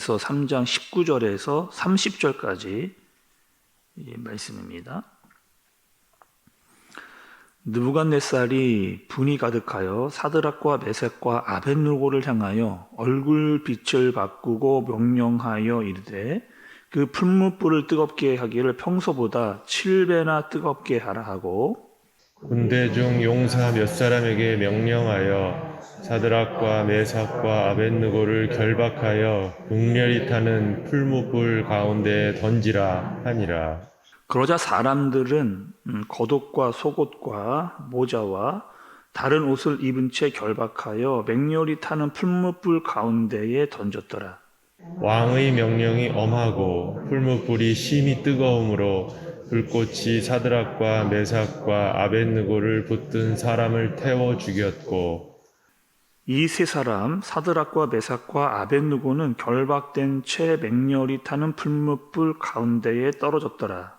다니엘서 3장 19절에서 30절까지 말씀입니다. 느부갓네살이 분이 가득하여 사드락과 메색과 아벤누고를 향하여 얼굴 빛을 바꾸고 명령하여 이르되 그 풀무불을 뜨겁게 하기를 평소보다 7배나 뜨겁게 하라 하고 군대 중 용사 몇 사람에게 명령하여 사드락과 메삭과 아벤느고를 결박하여 극렬히 타는 풀무불 가운데 던지라 하니라. 그러자 사람들은 음, 겉옷과 속옷과 모자와 다른 옷을 입은 채 결박하여 맹렬히 타는 풀무불 가운데에 던졌더라. 왕의 명령이 엄하고 풀무불이 심히 뜨거움으로 불꽃이 사드락과 메삭과 아벤느고를 붙든 사람을 태워 죽였고 이 세 사람 사드락과 메삭과 아벤누고는 결박된 채 맹렬히 타는 풀무불 가운데에 떨어졌더라.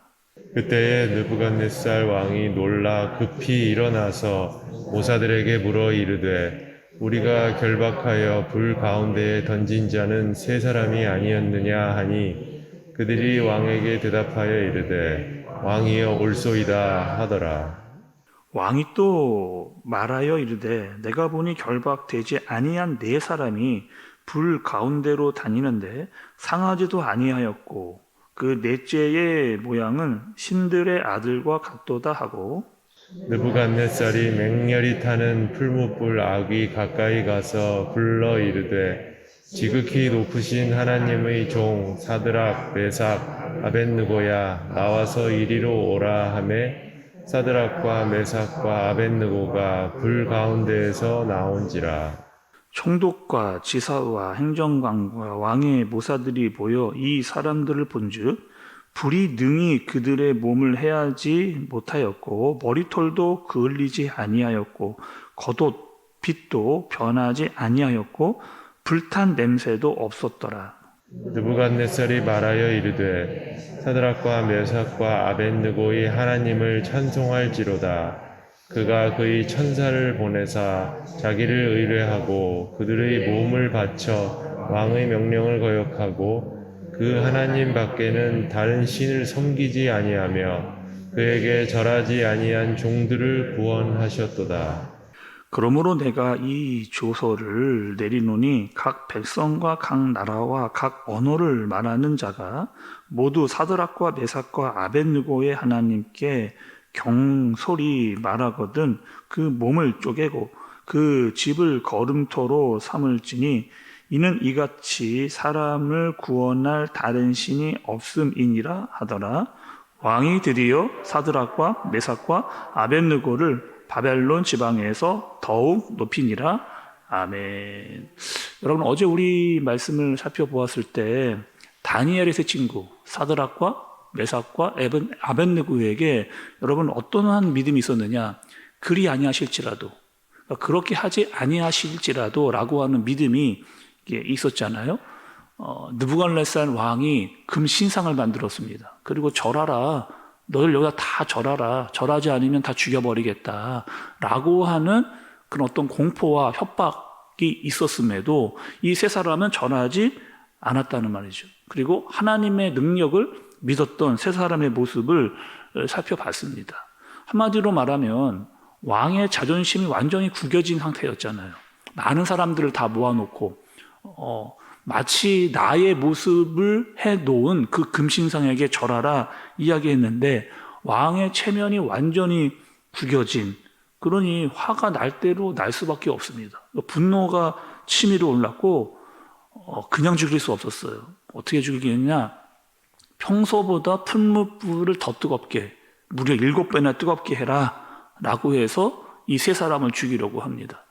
그때에 느부갓네살 왕이 놀라 급히 일어나서 모사들에게 물어 이르되 우리가 결박하여 불 가운데에 던진 자는 세 사람이 아니었느냐 하니 그들이 왕에게 대답하여 이르되 왕이여 올소이다 하더라. 왕이 또 말하여 이르되 내가 보니 결박되지 아니한 네 사람이 불 가운데로 다니는데 상하지도 아니하였고 그 넷째의 모양은 신들의 아들과 같도다 하고 느부갓네살이 맹렬히 타는 풀무불 악이 가까이 가서 불러 이르되 지극히 높으신 하나님의 종 사드락 메삭 아벤느고야 나와서 이리로 오라 하매 사드락과 메삭과 아벤느고가 불 가운데에서 나온지라 총독과 지사와 행정관과 왕의 모사들이 모여 이 사람들을 본즉 불이 능히 그들의 몸을 해하지 못하였고 머리털도 그을리지 아니하였고 겉옷 빛도 변하지 아니하였고 불탄 냄새도 없었더라. 느부갓네살이 말하여 이르되 사드락과 메삭과 아벤느고의 하나님을 찬송할지로다 그가 그의 천사를 보내사 자기를 의뢰하고 그들의 몸을 바쳐 왕의 명령을 거역하고 그 하나님 밖에는 다른 신을 섬기지 아니하며 그에게 절하지 아니한 종들을 구원하셨도다. 그러므로 내가 이 조서를 내리노니 각 백성과 각 나라와 각 언어를 말하는 자가 모두 사드락과 메삭과 아벤느고의 하나님께 경솔히 말하거든 그 몸을 쪼개고 그 집을 걸음토로 삼을지니 이는 이같이 사람을 구원할 다른 신이 없음이니라 하더라. 왕이 드디어 사드락과 메삭과 아벤느고를 바벨론 지방에서 더욱 높이니라. 아멘. 여러분 어제 우리 말씀을 살펴보았을 때 다니엘의 세 친구 사드락과 메삭과 에벤, 아벤느고에게 여러분 어떠한 믿음이 있었느냐? 그리 아니하실지라도 그러니까 그렇게 하지 아니하실지라도라고 하는 믿음이 있었잖아요. 어, 느부갓네살 왕이 금 신상을 만들었습니다. 그리고 절하라. 너들 여기다 다 절하라. 절하지 않으면 다 죽여버리겠다. 라고 하는 그런 어떤 공포와 협박이 있었음에도 이 세 사람은 절하지 않았다는 말이죠. 그리고 하나님의 능력을 믿었던 세 사람의 모습을 살펴봤습니다. 한마디로 말하면 왕의 자존심이 완전히 구겨진 상태였잖아요. 많은 사람들을 다 모아놓고 어, 마치 나의 모습을 해 놓은 그 금신상에게 절하라 이야기했는데 왕의 체면이 완전히 구겨진 그러니 화가 날 대로 날 수밖에 없습니다. 분노가 치밀어 올랐고 어, 그냥 죽일 수 없었어요. 어떻게 죽이겠냐? 평소보다 풀무불을 더 뜨겁게 무려 일곱 배나 뜨겁게 해라 라고 해서 이 세 사람을 죽이려고 합니다.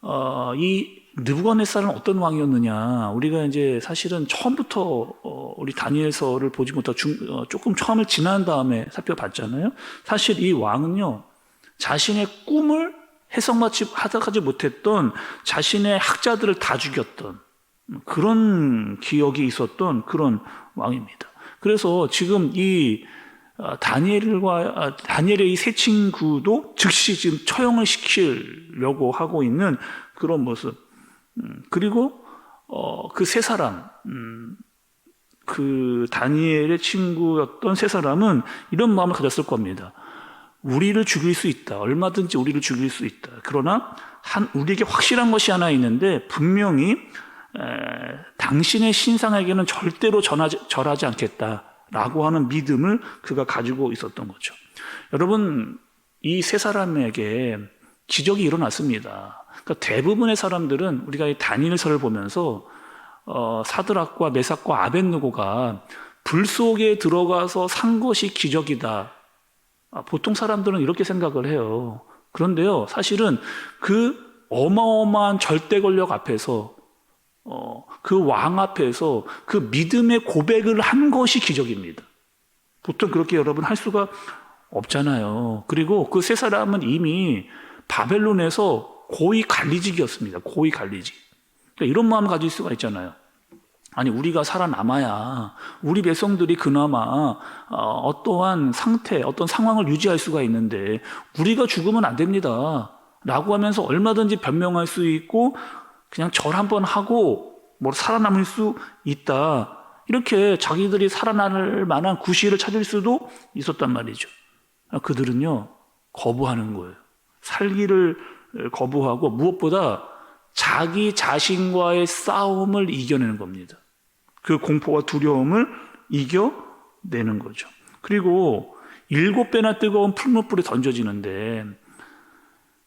어, 이 느부갓네살은 어떤 왕이었느냐? 우리가 이제 사실은 처음부터 어, 우리 다니엘서를 보지 못하고 중, 어, 조금 처음을 지난 다음에 살펴봤잖아요. 사실 이 왕은요 자신의 꿈을 해석마치 하다하지 못했던 자신의 학자들을 다 죽였던 그런 기억이 있었던 그런 왕입니다. 그래서 지금 이 다니엘과 다니엘의 이 세 친구도 즉시 지금 처형을 시키려고 하고 있는 그런 모습. 음, 그리고 어, 그 세 사람, 음, 그 다니엘의 친구였던 세 사람은 이런 마음을 가졌을 겁니다. 우리를 죽일 수 있다. 얼마든지 우리를 죽일 수 있다. 그러나 한 우리에게 확실한 것이 하나 있는데 분명히 에, 당신의 신상에게는 절대로 전하지, 절하지 않겠다라고 하는 믿음을 그가 가지고 있었던 거죠. 여러분 이 세 사람에게 기적이 일어났습니다. 그러니까 대부분의 사람들은 우리가 이 다니엘서를 보면서 어, 사드락과 메삭과 아벤누고가 불 속에 들어가서 산 것이 기적이다. 아, 보통 사람들은 이렇게 생각을 해요. 그런데요, 사실은 그 어마어마한 절대 권력 앞에서 어, 그 왕 앞에서 그 믿음의 고백을 한 것이 기적입니다. 보통 그렇게 여러분 할 수가 없잖아요. 그리고 그 세 사람은 이미 바벨론에서 고위 관리직이었습니다. 고위 관리직. 그러니까 이런 마음을 가질 수가 있잖아요. 아니 우리가 살아남아야 우리 백성들이 그나마 어, 어떠한 상태, 어떤 상황을 유지할 수가 있는데 우리가 죽으면 안 됩니다. 라고 하면서 얼마든지 변명할 수 있고 그냥 절 한번 하고 뭐 살아남을 수 있다. 이렇게 자기들이 살아날 만한 구실을 찾을 수도 있었단 말이죠. 그들은요 거부하는 거예요. 살기를 거부하고 무엇보다 자기 자신과의 싸움을 이겨내는 겁니다. 그 공포와 두려움을 이겨내는 거죠. 그리고 일곱 배나 뜨거운 풀무불에 던져지는데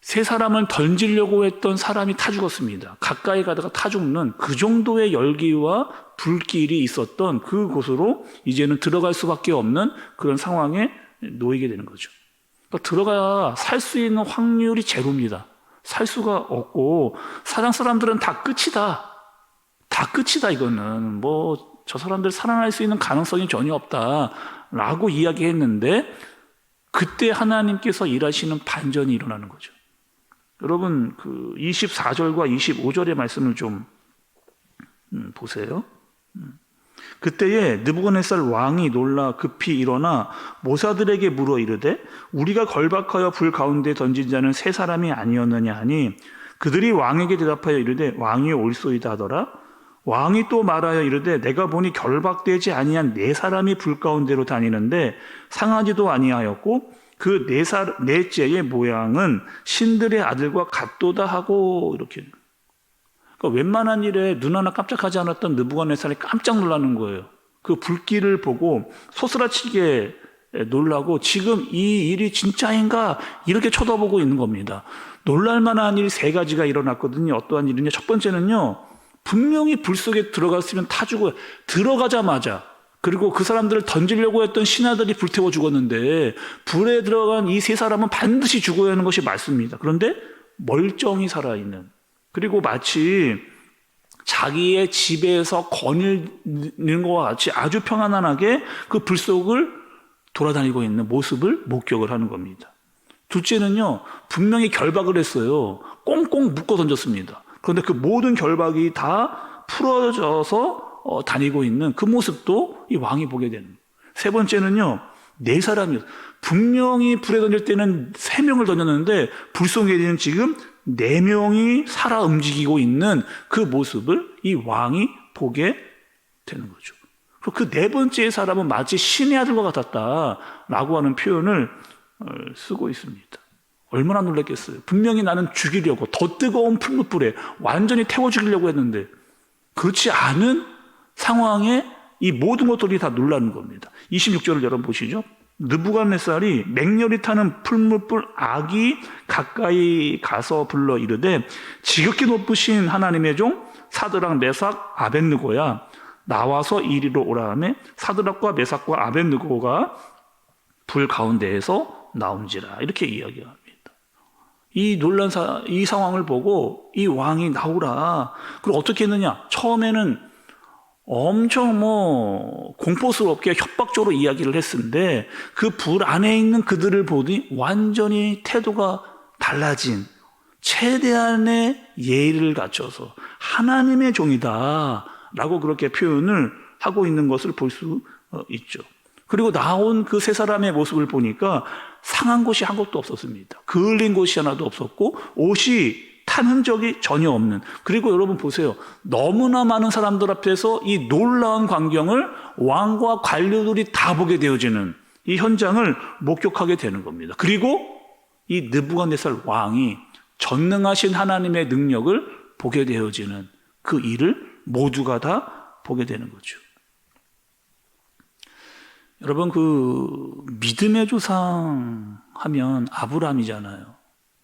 세 사람을 던지려고 했던 사람이 타 죽었습니다. 가까이 가다가 타 죽는 그 정도의 열기와 불길이 있었던 그곳으로 이제는 들어갈 수밖에 없는 그런 상황에 놓이게 되는 거죠. 그러니까 들어가 살 수 있는 확률이 제로입니다. 살 수가 없고 사장 사람들은 다 끝이다. 다 끝이다 이거는 뭐 저 사람들 살아날 수 있는 가능성이 전혀 없다라고 이야기했는데 그때 하나님께서 일하시는 반전이 일어나는 거죠. 여러분 그 24절과 25절의 말씀을 좀 음, 보세요. 음. 그때에 느부갓네살 왕이 놀라 급히 일어나 모사들에게 물어 이르되 우리가 걸박하여 불 가운데 던진 자는 세 사람이 아니었느냐 하니 그들이 왕에게 대답하여 이르되 왕이 올소이다 하더라. 왕이 또 말하여 이르되 내가 보니 결박되지 아니한 네 사람이 불 가운데로 다니는데 상하지도 아니하였고 그네살 넷째의 모양은 신들의 아들과 같도다 하고 이렇게 그러니까 웬만한 일에 눈 하나 깜짝하지 않았던 느부갓네살이 깜짝 놀라는 거예요. 그 불길을 보고 소스라치게 놀라고 지금 이 일이 진짜인가 이렇게 쳐다보고 있는 겁니다. 놀랄만한 일 세 가지가 일어났거든요. 어떠한 일이냐? 첫 번째는요. 분명히 불 속에 들어갔으면 타 죽어요. 들어가자마자 그리고 그 사람들을 던지려고 했던 신하들이 불태워 죽었는데 불에 들어간 이 세 사람은 반드시 죽어야 하는 것이 맞습니다. 그런데 멀쩡히 살아있는 그리고 마치 자기의 집에서 거닐는 것과 같이 아주 평안하게 그 불 속을 돌아다니고 있는 모습을 목격을 하는 겁니다. 둘째는요, 분명히 결박을 했어요. 꽁꽁 묶어 던졌습니다. 그런데 그 모든 결박이 다 풀어져서 어, 다니고 있는 그 모습도 이 왕이 보게 되는. 세 번째는요, 네 사람이요. 분명히 불에 던질 때는 세 명을 던졌는데 불 속에는 지금 네 명이 살아 움직이고 있는 그 모습을 이 왕이 보게 되는 거죠. 그 네 번째 사람은 마치 신의 아들과 같았다라고 하는 표현을 어, 쓰고 있습니다. 얼마나 놀랐겠어요. 분명히 나는 죽이려고 더 뜨거운 풀무불에 완전히 태워 죽이려고 했는데 그렇지 않은 상황에 이 모든 것들이 다 놀라는 겁니다. 26절을 여러분 보시죠. 느부갓네살이 맹렬히 타는 풀무불 악이 가까이 가서 불러 이르되 지극히 높으신 하나님의 종 사드락 메삭 아벤느고야 나와서 이리로 오라 하매 사드락과 메삭과 아벤느고가 불 가운데에서 나온지라 이렇게 이야기합니다. 이 논란 사, 이 상황을 보고 이 왕이 나오라. 그리고 어떻게 했느냐? 처음에는 엄청 뭐 공포스럽게 협박적으로 이야기를 했는데 그 불 안에 있는 그들을 보니 완전히 태도가 달라진 최대한의 예의를 갖춰서 하나님의 종이다라고 그렇게 표현을 하고 있는 것을 볼 수 있죠. 그리고 나온 그 세 사람의 모습을 보니까 상한 곳이 한 곳도 없었습니다. 그을린 곳이 하나도 없었고 옷이 탄 흔적이 전혀 없는. 그리고 여러분 보세요. 너무나 많은 사람들 앞에서 이 놀라운 광경을 왕과 관료들이 다 보게 되어지는 이 현장을 목격하게 되는 겁니다. 그리고 이 느부갓네살 왕이 전능하신 하나님의 능력을 보게 되어지는 그 일을 모두가 다 보게 되는 거죠. 여러분 그 믿음의 조상 하면 아브라함이잖아요.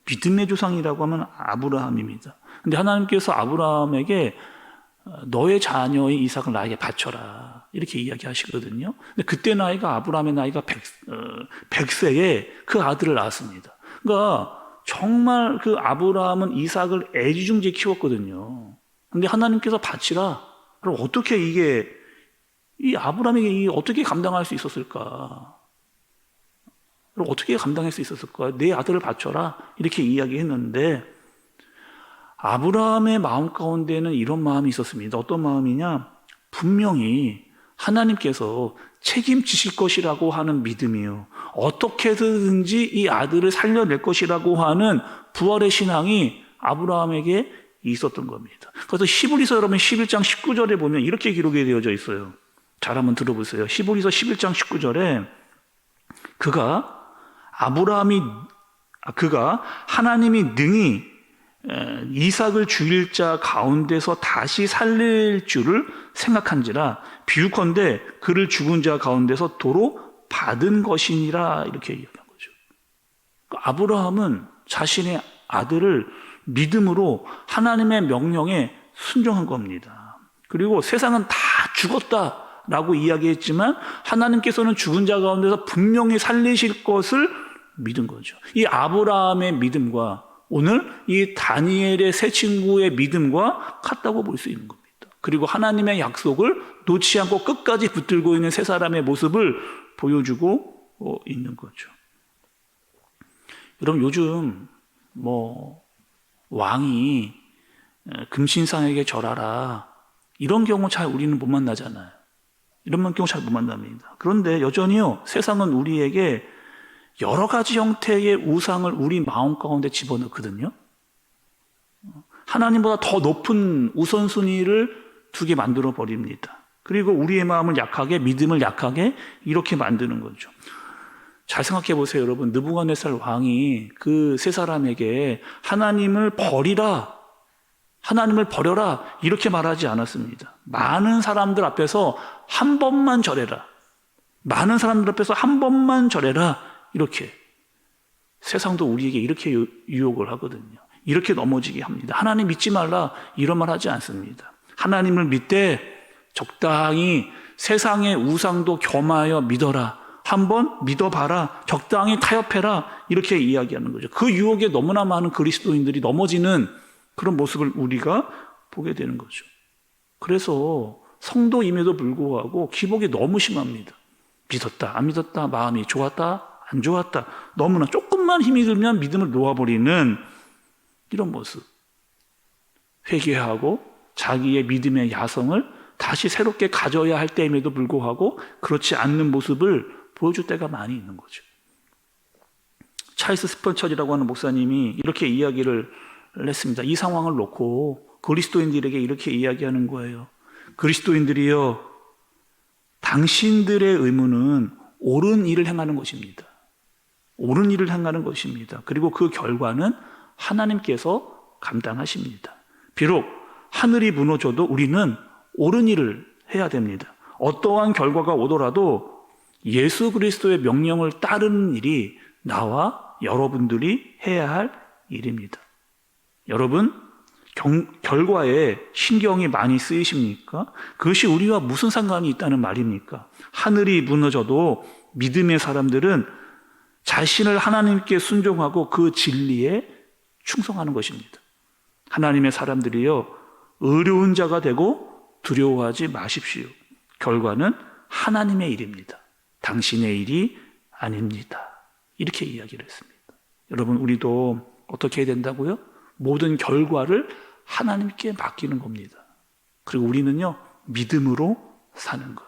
믿음의 조상이라고 하면 아브라함입니다. 근데 하나님께서 아브라함에게 어, 너의 자녀의 이삭을 나에게 바쳐라. 이렇게 이야기하시거든요. 근데 그때 나이가 아브라함의 나이가 100, 어, 100 세에 그 아들을 낳았습니다. 그러니까 정말 그 아브라함은 이삭을 애지중지 키웠거든요. 근데 하나님께서 바치라. 그럼 어떻게 이게 이 아브라함에게 이 어떻게 감당할 수 있었을까? 어떻게 감당할 수 있었을까? 내 아들을 바쳐라. 이렇게 이야기했는데 아브라함의 마음 가운데는 이런 마음이 있었습니다. 어떤 마음이냐? 분명히 하나님께서 책임지실 것이라고 하는 믿음이요. 어떻게든지 이 아들을 살려낼 것이라고 하는 부활의 신앙이 아브라함에게 있었던 겁니다. 그래서 히브리서 여러분 11장 19절에 보면 이렇게 기록이 되어져 있어요. 잘 한번 들어보세요. 히브리서 11장 19절에 그가 아브라함이 아, 그가 하나님이 능히 에, 이삭을 죽일 자 가운데서 다시 살릴 줄을 생각한지라 비유컨대 그를 죽은 자 가운데서 도로 받은 것이니라 이렇게 얘기한 거죠. 그러니까 아브라함은 자신의 아들을 믿음으로 하나님의 명령에 순종한 겁니다. 그리고 세상은 다 죽었다라고 이야기했지만 하나님께서는 죽은 자 가운데서 분명히 살리실 것을 믿은 거죠. 이 아브라함의 믿음과 오늘 이 다니엘의 새 친구의 믿음과 같다고 볼 수 있는 겁니다. 그리고 하나님의 약속을 놓지 않고 끝까지 붙들고 있는 세 사람의 모습을 보여주고 어, 있는 거죠. 여러분 요즘 뭐 왕이 금신상에게 절하라 이런 경우 잘 우리는 못 만나잖아요. 이런 경우 잘 못 만납니다. 그런데 여전히요 세상은 우리에게 여러 가지 형태의 우상을 우리 마음 가운데 집어넣거든요. 하나님보다 더 높은 우선순위를 두게 만들어 버립니다. 그리고 우리의 마음을 약하게 믿음을 약하게 이렇게 만드는 거죠. 잘 생각해 보세요, 여러분. 느부갓네살 왕이 그 세 사람에게 하나님을 버리라, 하나님을 버려라 이렇게 말하지 않았습니다. 많은 사람들 앞에서 한 번만 절해라. 많은 사람들 앞에서 한 번만 절해라. 이렇게 세상도 우리에게 이렇게 유- 유혹을 하거든요. 이렇게 넘어지게 합니다. 하나님 믿지 말라 이런 말 하지 않습니다. 하나님을 믿되 적당히 세상의 우상도 겸하여 믿어라. 한번 믿어봐라. 적당히 타협해라. 이렇게 이야기하는 거죠. 그 유혹에 너무나 많은 그리스도인들이 넘어지는 그런 모습을 우리가 보게 되는 거죠. 그래서 성도임에도 불구하고 기복이 너무 심합니다. 믿었다, 안 믿었다, 마음이 좋았다, 안 좋았다. 너무나 조금만 힘이 들면 믿음을 놓아버리는 이런 모습. 회개하고 자기의 믿음의 야성을 다시 새롭게 가져야 할 때임에도 불구하고 그렇지 않는 모습을 보여줄 때가 많이 있는 거죠. 찰스 스펀처지라고 하는 목사님이 이렇게 이야기를 했습니다. 이 상황을 놓고 그리스도인들에게 이렇게 이야기하는 거예요. 그리스도인들이여, 당신들의 의무는 옳은 일을 행하는 것입니다. 옳은 일을 행하는 것입니다. 그리고 그 결과는 하나님께서 감당하십니다. 비록 하늘이 무너져도 우리는 옳은 일을 해야 됩니다. 어떠한 결과가 오더라도 예수 그리스도의 명령을 따르는 일이 나와 여러분들이 해야 할 일입니다. 여러분, 경- 결과에 신경이 많이 쓰이십니까? 그것이 우리와 무슨 상관이 있다는 말입니까? 하늘이 무너져도 믿음의 사람들은 자신을 하나님께 순종하고 그 진리에 충성하는 것입니다. 하나님의 사람들이여 의로운 자가 되고 두려워하지 마십시오. 결과는 하나님의 일입니다. 당신의 일이 아닙니다. 이렇게 이야기를 했습니다. 여러분, 우리도 어떻게 해야 된다고요? 모든 결과를 하나님께 맡기는 겁니다. 그리고 우리는요, 믿음으로 사는 것.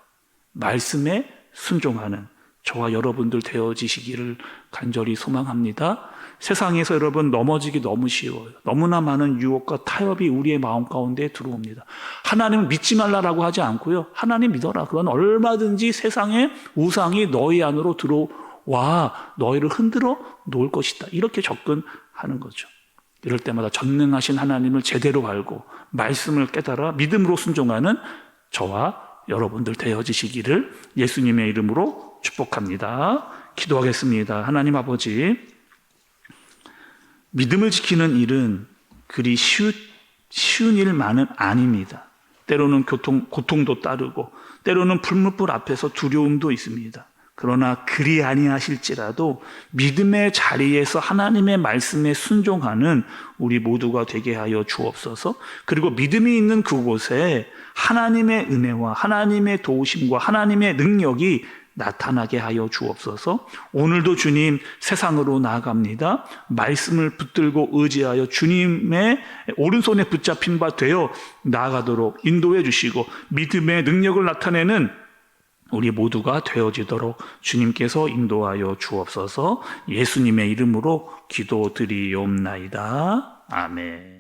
말씀에 순종하는 저와 여러분들 되어지시기를 간절히 소망합니다. 세상에서 여러분 넘어지기 너무 쉬워요. 너무나 많은 유혹과 타협이 우리의 마음 가운데 들어옵니다. 하나님을 믿지 말라라고 하지 않고요. 하나님 믿어라. 그건 얼마든지 세상의 우상이 너희 안으로 들어와 너희를 흔들어 놓을 것이다. 이렇게 접근하는 거죠. 이럴 때마다 전능하신 하나님을 제대로 알고 말씀을 깨달아 믿음으로 순종하는 저와 여러분들 되어지시기를 예수님의 이름으로 축복합니다. 기도하겠습니다. 하나님 아버지, 믿음을 지키는 일은 그리 쉬운, 쉬운 일만은 아닙니다. 때로는 교통, 고통도 따르고, 때로는 불무불 앞에서 두려움도 있습니다. 그러나 그리 아니하실지라도 믿음의 자리에서 하나님의 말씀에 순종하는 우리 모두가 되게 하여 주옵소서. 그리고 믿음이 있는 그곳에 하나님의 은혜와 하나님의 도우심과 하나님의 능력이 나타나게 하여 주옵소서. 오늘도 주님 세상으로 나아갑니다. 말씀을 붙들고 의지하여 주님의 오른손에 붙잡힌 바 되어 나아가도록 인도해 주시고 믿음의 능력을 나타내는 우리 모두가 되어지도록 주님께서 인도하여 주옵소서 예수님의 이름으로 기도드리옵나이다. 아멘.